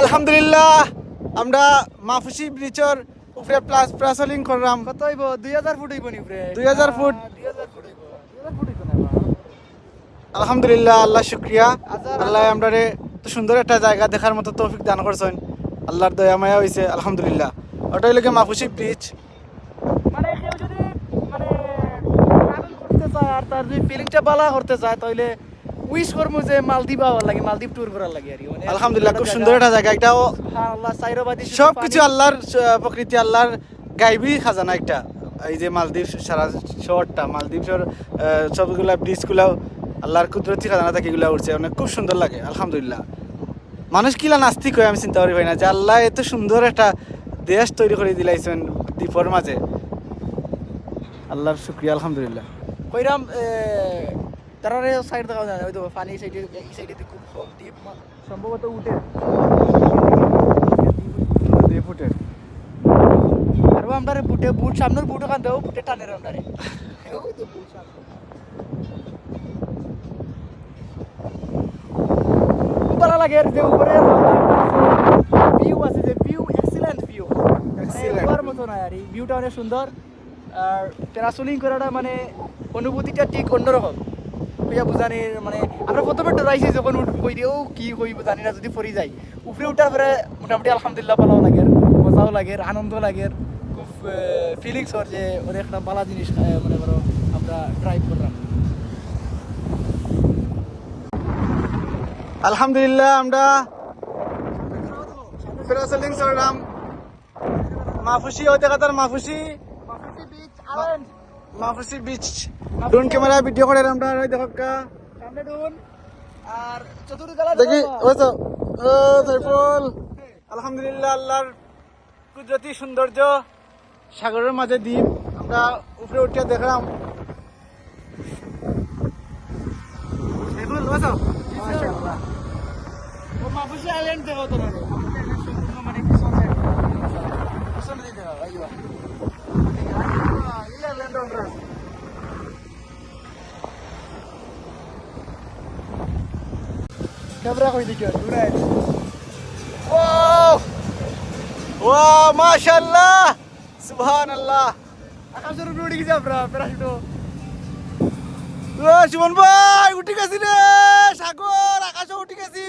আলহামদুলিল্লাহ আমরা মাফুসি ব্রিজের উপরে প্লাস প্লাসলিং করলাম। কত হইব? দুই হাজার ফুট হইব নি উপরে? 2000 ফুট। দুই হাজার ফুট হইব। দুই হাজার ফুট হইব আলহামদুলিল্লাহ আল্লাহ শুক্রিয়া। আল্লাহ তো সুন্দর একটা জায়গা দেখার মতো তৌফিক দান করছেন। আল্লাহর দয়া মায়া হয়েছে আলহামদুলিল্লাহ। ওটাই হইলে মাফুসি ব্রিজ মানে কেউ যদি মানে ট্রাভেল করতে চায় আর তার যদি ফিলিংটা বালা করতে চায় তাহলে উইশ করব যে মালদ্বীপ আওয়ার লাগে মালদ্বীপ ট্যুর করার লাগে আর। মানে আলহামদুলিল্লাহ খুব সুন্দর একটা জায়গা। এটাও হ্যাঁ আল্লাহ সাইরবাদি সব কিছু আল্লাহর প্রকৃতি আল্লাহর গাইবি খাজানা একটা। এই যে মালদ্বীপ সারা শহরটা মালদ্বীপ শহর সবগুলা ব্রিজগুলাও আল্লাহর কুদরতি খাজানা থেকে এগুলা উঠছে অনেক খুব সুন্দর লাগে আলহামদুলিল্লাহ। মানুষ কিলা নাস্তিক হয় আমি চিন্তা করি পাই না যে আল্লাহ এত সুন্দর একটা দেশ তৈরি করে দিলাইছেন দ্বীপের মাঝে। আল্লাহর শুক্রিয়া আলহামদুলিল্লাহ। কইরাম তারারে সাইড দেখা যায় ওই তো পানি সাইডে এই সাইডে খুব ডিপ সম্ভবত উঠে। আর আমরা বুটে বুট সামনের বুট ওখান বুটে আমরা ভালো লাগে এর যে উপরে ভিউ আছে। যে ভিউ এক্সিলেন্ট ভিউ. এক্সিলেন্ট মতো না আর এই ভিউটা অনেক সুন্দর। আর প্যারাসোলিং করাটা মানে অনুভূতিটা ঠিক অন্যরকম। কইয়া বুঝানির মানে আমরা প্রথমে ডরাইছি যখন উঠ কই দিও কি কইব জানি না যদি পড়ি যাই উপরে উঠার পরে মোটামুটি আলহামদুলিল্লাহ ভালো লাগে মজাও লাগে আনন্দ লাগে। খুব ফিলিংস ওর যে অনেক একটা ভালো জিনিস মনে করো আমরা ড্রাইভ করলাম। আলহামদুলিল্লাহ আমরা প্যারাসেলিং করলাম মাফুসি হতে কাতার Maafushi Maafushi beach drone camera video করে আমরা ওই দেখো কা। সামনে ডুন আর চতুর্দিকে গেলা দেখি ওই তো। ও সাইফুল। আলহামদুলিল্লাহ আল্লাহর কুদরতি সৌন্দর্য সাগরের মাঝে দ্বীপ। আমরা উপরে উঠে দেখলাম। সাইফুল ওই তো। ও মাফুসি আইল্যান্ড দেখো তো না সম্পূর্ণ মানে পিছন সাইড পিছন দেখো আইবা এই আইল্যান্ড আমরা ক্যামেরা কই দিকে দূরে ওয়াও ওয়াও মাশাআল্লাহ সুবহানাল্লাহ আকাশের উপরে উঠে গেছি আমরা প্যারাশুটও ও সুমন ভাই উঠে গেছি রে সাগর আকাশে উঠে গেছি